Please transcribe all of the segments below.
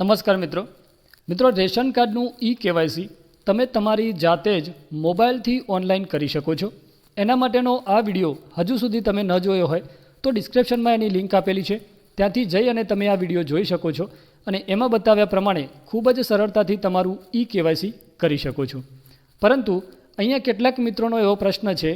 નમસ્કાર મિત્રો. મિત્રો, રેશન કાર્ડનું ઈ કેવાયસી તમે તમારી જાતે જ મોબાઈલથી ઓનલાઈન કરી શકો છો. એના માટેનો આ વીડિયો હજુ સુધી તમે ન જોયો હોય તો ડિસ્ક્રિપ્શનમાં એની લિંક આપેલી છે. ત્યાંથી જઈ અને તમે આ વીડિયો જોઈ શકો છો અને એમાં બતાવ્યા પ્રમાણે ખૂબ જ સરળતાથી તમારું ઈ કેવાયસી કરી શકો છો. પરંતુ અહીંયા કેટલાક મિત્રોનો એવો પ્રશ્ન છે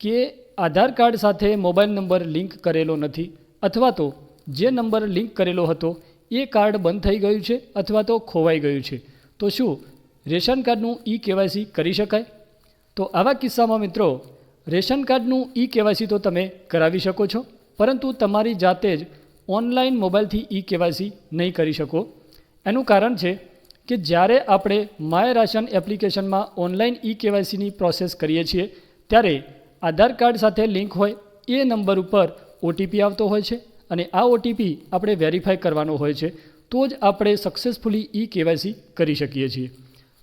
કે આધાર કાર્ડ સાથે મોબાઈલ નંબર લિંક કરેલો નથી અથવા તો જે નંબર લિંક કરેલો હતો એ કાર્ડ બંધ થઈ ગયું છે અથવા તો ખોવાઈ ગયું છે. તો શું, રેશન કાર્ડનું ઈ કેવાયસી કરી શકાય? તો આવા કિસ્સામાં મિત્રો, રેશન કાર્ડનું ઈ કેવાયસી તો તમે કરાવી શકો છો, પરંતુ તમારી જાતે જ ઓનલાઈન મોબાઈલથી ઈ કેવાયસી નહીં કરી શકો. એનું કારણ છે કે જ્યારે આપણે માય રાશન એપ્લિકેશનમાં ઓનલાઈન ઈ કેવાયસીની પ્રોસેસ કરીએ છીએ, ત્યારે આધાર કાર્ડ સાથે લિંક હોય, એ નંબર ઉપર ઓટીપી આવતો હોય છે. અને આ ઓટીપી આપણે વેરીફાઈ કરવાનો હોય છે, તો જ આપણે સક્સેસફુલી ઈ કેવાયસી કરી શકીએ છીએ.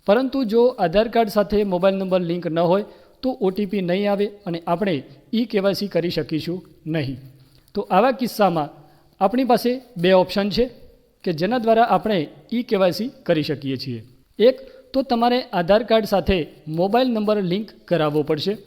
પરંતુ જો આધાર કાર્ડ સાથે મોબાઈલ નંબર લિંક ન હોય, તો ઓટીપી નહીં આવે અને આપણે ઈ કેવાયસી કરી શકીશું નહીં. તો આવા કિસ્સામાં આપણી પાસે બે ઓપ્શન છે કે જેના દ્વારા આપણે ઈ કેવાયસી કરી શકીએ છીએ. એક, તો તમારે આધાર કાર્ડ સાથે મોબાઈલ નંબર લિંક કરાવવો પડશે.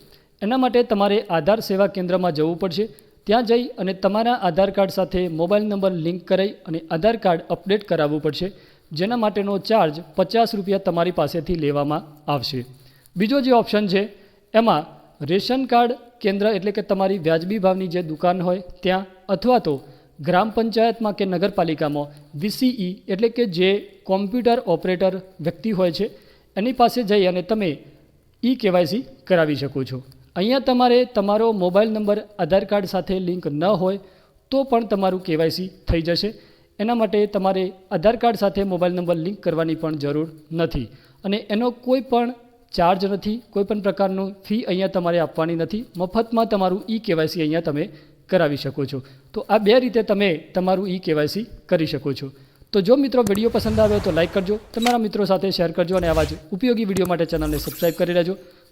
એના માટે તમારે આધાર સેવા કેન્દ્રમાં જવું પડશે ત્યાં જઈ અને તમારા આધાર કાર્ડ સાથે મોબાઈલ નંબર લિંક કરાવી અને આધાર કાર્ડ અપડેટ કરાવવું પડશે, જેના માટેનો ચાર્જ પચાસ રૂપિયા તમારી પાસેથી લેવામાં આવશે. બીજો જે ઓપ્શન છે, એમાં રેશન કાર્ડ કેન્દ્ર એટલે કે તમારી વ્યાજબી ભાવની જે દુકાન હોય ત્યાં અથવા તો ગ્રામ પંચાયતમાં કે નગરપાલિકામાં વીસીઈ એટલે કે જે કોમ્પ્યુટર ઓપરેટર વ્યક્તિ હોય છે, એની પાસે જઈ અને તમે ઈ કેવાયસી કરાવી શકો છો. અહીંયા તમારે તમારો મોબાઈલ નંબર, આધાર કાર્ડ સાથે લિંક ન હોય તો પણ તમારું કેવાયસી થઈ જશે. એના માટે તમારે આધાર કાર્ડ સાથે મોબાઈલ નંબર લિંક કરવાની પણ જરૂર નથી. અને એનો કોઈ પણ ચાર્જ નથી, કોઈ પણ પ્રકારનું ફી અહીંયા તમારે આપવાની નથી. મફતમાં તમારું ઈ કેવાયસી અહીંયા તમે કરાવી શકો છો. તો આ બે રીતે તમે તમારું ઈ કેવાયસી કરી શકો છો. તો જો મિત્રો વીડિયો પસંદ આવ્યો તો લાઇક કરજો, તમારા મિત્રો સાથે શેર કરજો અને આવા જ ઉપયોગી વીડિયો માટે ચેનલને સબસ્ક્રાઈબ કરી લેજો.